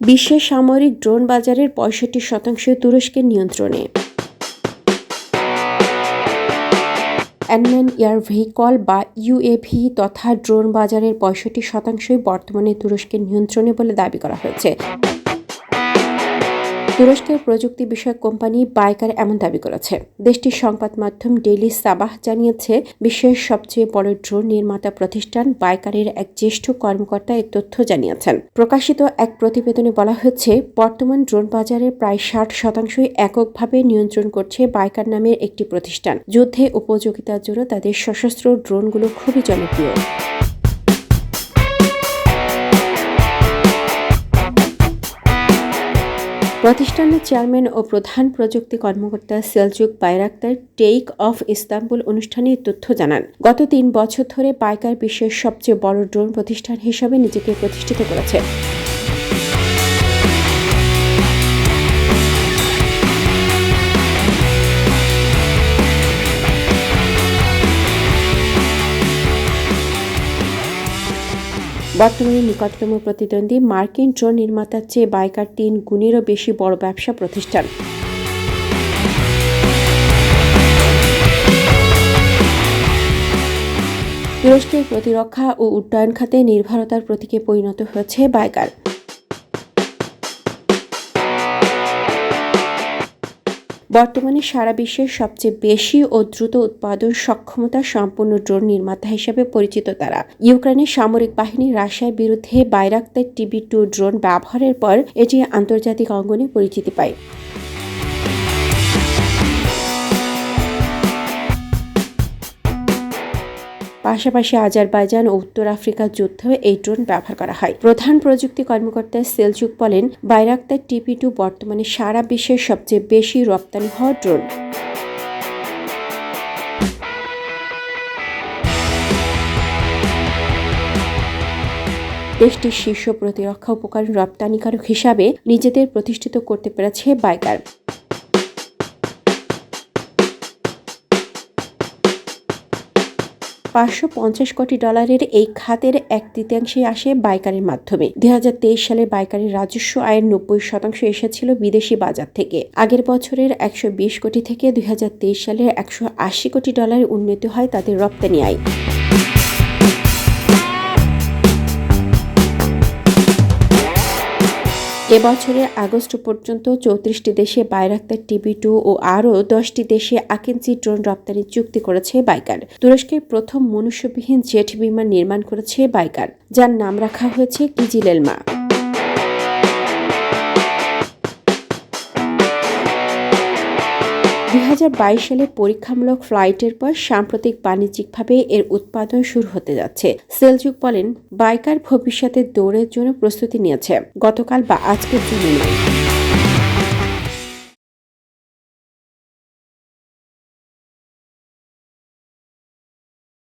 বিশ্বের সামরিক ড্রোন বাজারের পঁয়ষট্টি শতাংশ তুরস্কের নিয়ন্ত্রণে। অ্যানম্যান এয়ার ভেহিকল বা ইউএভি তথা ড্রোন বাজারের পঁয়ষট্টি শতাংশই বর্তমানে তুরস্কের নিয়ন্ত্রণে বলে দাবি করা হয়েছে। তুরস্কের প্রযুক্তি বিষয়ক কোম্পানি বাইকার এমন দাবি করেছে। দেশটির সংবাদ মাধ্যম ডেইলি সাবাহ জানিয়েছে, বিশ্বের সবচেয়ে বড় ড্রোন নির্মাতা প্রতিষ্ঠান বাইকারের এক জ্যেষ্ঠ কর্মকর্তা এ তথ্য জানিয়েছেন। প্রকাশিত এক প্রতিবেদনে বলা হয়েছে, বর্তমান ড্রোন বাজারের প্রায় ষাট শতাংশই এককভাবে নিয়ন্ত্রণ করছে বাইকার নামের একটি প্রতিষ্ঠান। যুদ্ধে উপযোগিতার জন্য তাদের সশস্ত্র ড্রোনগুলো খুবই জনপ্রিয়। প্রতিষ্ঠানের চেয়ারম্যান ও প্রধান প্রযুক্তি কর্মকর্তা Selcuk Bayraktar take off Istanbul অনুষ্ঠানে তথ্য জানান। গত তিন বছর ধরে পাইকার বিশ্বের সবচেয়ে বড় ড্রোন প্রতিষ্ঠান হিসাবে নিজেকে প্রতিষ্ঠিত করেছে। বর্তমানে নিকটতম প্রতিদ্বন্দ্বী মার্কিন ড্রোন নির্মাতার চেয়ে বাইকার তিন গুণেরও বেশি বড় ব্যবসা প্রতিষ্ঠান। তুরস্কের প্রতিরক্ষা ও উড্ডয়ন খাতে নির্ভরতার প্রতীকে পরিণত হয়েছে বাইকার। বর্তমানে সারা বিশ্বের সবচেয়ে বেশি ও দ্রুত উৎপাদন সক্ষমতা সম্পন্ন ড্রোন নির্মাতা হিসেবে পরিচিত তারা। ইউক্রেনের সামরিক বাহিনী রাশিয়ার বিরুদ্ধে বাইরাক্তার টিবি টু ড্রোন ব্যবহারের পর এটি আন্তর্জাতিক অঙ্গনে পরিচিতি পায়। পাশাপাশি আজারবাইজান ও উত্তর আফ্রিকার যুদ্ধেও এই ড্রোন ব্যবহার করা হয়। প্রধান প্রযুক্তি কর্মকর্তা সেলচুক বলেন, বাইরাক্তার টিপি টু বর্তমানে সারা বিশ্বের সবচেয়ে বেশি রপ্তানি হওয়া ড্রোন। দেশটির শীর্ষ প্রতিরক্ষা উপকরণ রপ্তানিকারক হিসাবে নিজেদের প্রতিষ্ঠিত করতে পেরেছে বাইকার। পাঁচশো পঞ্চাশ কোটি ডলারের এই খাতের এক তৃতীয়াংশে আসে বাইকারের মাধ্যমে। দুই হাজার তেইশ সালে বাইকারের রাজস্ব আয়ের নব্বই শতাংশ এসেছিল বিদেশি বাজার থেকে। আগের বছরের একশো বিশ কোটি থেকে দু হাজার তেইশ সালে একশো আশি কোটি ডলার উন্নীত হয় তাদের রপ্তানি আয়। এবছরের আগস্ট পর্যন্ত চৌত্রিশটি দেশে বাইরাক্তার টিভি টু ও আরও দশটি দেশে আকিনজি ড্রোন রপ্তানি চুক্তি করেছে বাইকার। তুরস্কের প্রথম মনুষ্যবিহীন জেট বিমান নির্মাণ করেছে বাইকার, যার নাম রাখা হয়েছে কিজিলেলমা। দুই হাজার বাইশ সালে পরীক্ষামূলক ফ্লাইটের পর সাম্প্রতিক বাণিজ্যিকভাবে এর উৎপাদন শুরু হতে যাচ্ছে। সেলজুক বলেন, বাইকার ভবিষ্যতে দৌড়ের জন্য প্রস্তুতি নিয়েছে। গতকাল বা আজকের জন্য নয়।